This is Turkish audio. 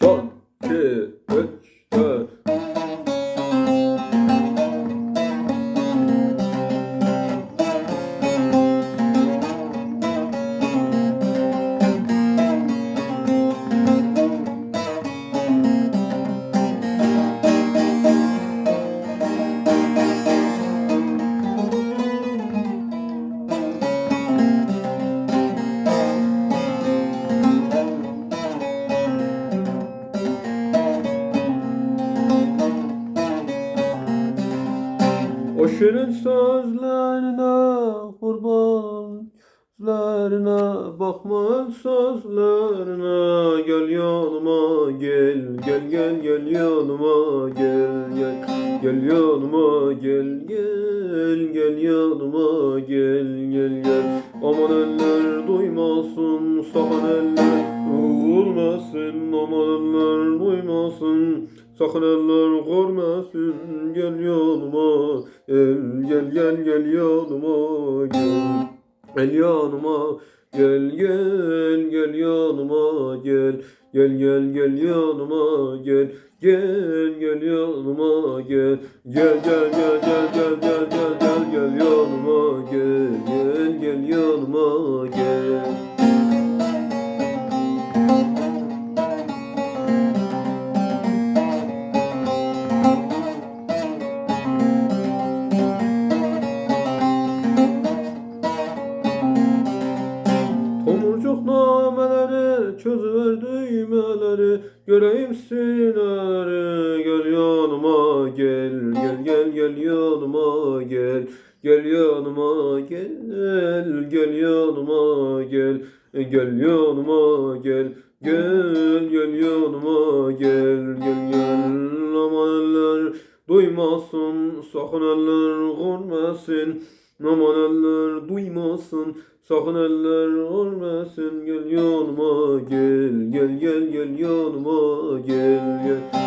원, 그, 은. O şirin sözlerine kurban Sözlerine bakma sözlerine. Gel yanıma gel Gel gel gel yanıma gel Gel gel yanıma gel Gel gel yanıma gel Gel gel. Aman eller duymasın Sakın eller vurmasın Aman eller duymasın Sakın eller görmesin Gel yanıma. Gel gel gel yanıma. Gel Gel yanıma. Gel gel gel yanıma. Gel Gel gel gel yanıma. Gel Gel gel yanıma. Gel Gel gel gel gel gel gel gel gel gel yanıma. Gel Gel gel yanıma. Gel nameleri çözüver düğmeleri Göreyim sineleri Gel yanıma gel. Gel gel gel yanıma gel. Gel yanıma gel Gel yanıma gel. Gel yanıma gel Gel gel yanıma gel. Gel gel aman eller duymasın Sakın eller görmesin Aman eller duymasın Sakın eller görmesin Gel yanıma gel Gel gel gel yanıma Gel gel